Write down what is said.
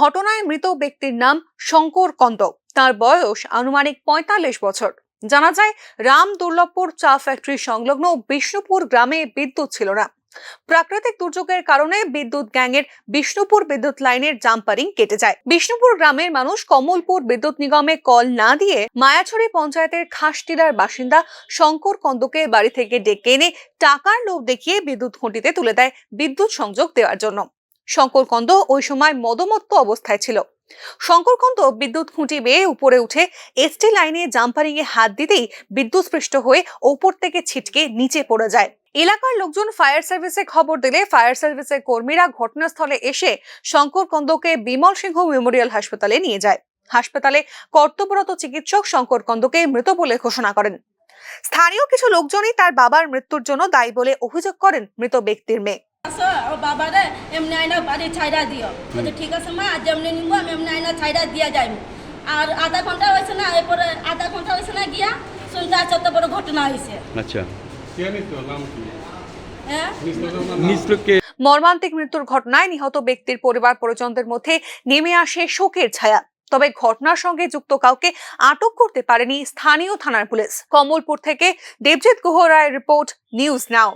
ঘটনায় মৃত ব্যক্তির নাম শঙ্কর কন্দ তার বয়স আনুমানিক পঁয়তাল্লিশ বছর। জানা যায়, রাম দুর্লভপুর চা ফ্যাক্টরি সংলগ্ন বিষ্ণুপুর গ্রামে বিদ্যুৎ ছিল না। প্রাকৃতিক দুর্যোগের কারণে বিদ্যুৎ গ্যাংয়ের বিষ্ণুপুর বিদ্যুৎ লাইনের জাম্পারিং কেটে যায়। বিষ্ণুপুর গ্রামের মানুষ কমলপুর বিদ্যুৎ নিগমে কল না দিয়ে মায়াছড়ি পঞ্চায়েতের খাসটিলার বাসিন্দা শঙ্কর কন্দকে বাড়ি থেকে ডেকে এনে টাকার লোভ দেখিয়ে বিদ্যুৎ খুঁটিতে তুলে দেয় বিদ্যুৎ সংযোগ দেওয়ার জন্য। শঙ্কর কন্দ ওই সময় মদমত্ত অবস্থায় ছিল। শঙ্করকন্দ বিদ্যুৎ খুঁটি বেয়ে উপরে উঠে এসটি লাইনে জাম্পারিং এ হাত দিতেই বিদ্যুৎস্পৃষ্ট হয়ে ওপর থেকে ছিটকে নিচে পড়ে যায়। এলাকার লোকজন ফায়ার সার্ভিসে খবর দিলে ফায়ার সার্ভিসের কর্মীরা ঘটনাস্থলে এসে শঙ্করকন্দকে বিমল সিংহ মেমোরিয়াল হাসপাতালে নিয়ে যায়। হাসপাতালে কর্তব্যরত চিকিৎসক শঙ্করকন্দকে মৃত বলে ঘোষণা করেন। স্থানীয় কিছু লোকজনই তার বাবার মৃত্যুর জন্য দায়ী বলে অভিযোগ করেন মৃত ব্যক্তির মেয়ে। আসো ও বাবারে এমনি আইনা বাড়ি ছাইড়া দিও। বলছে ঠিক আছে মা আজ এমনি নিবো আমি এমনি আইনা ছাইড়া দিয়া যাইব আর আধা ঘণ্টা হয়েছে না এরপরে আধা ঘণ্টা হয়েছে না গিয়া শুনতে আসছে তো বড় ঘটনা হয়েছে। আচ্ছা। হ্যাঁ? মর্মান্তিক মৃত্যুর ঘটনায় নিহত ব্যক্তির পরিবার পরিজনদের মধ্যে নেমে আসে শোকের ছায়া। তবে ঘটনার সঙ্গে যুক্ত কাউকে আটক করতে পারেনি স্থানীয় থানার পুলিশ। কমলপুর থেকে Debjit Guha Roy report news now.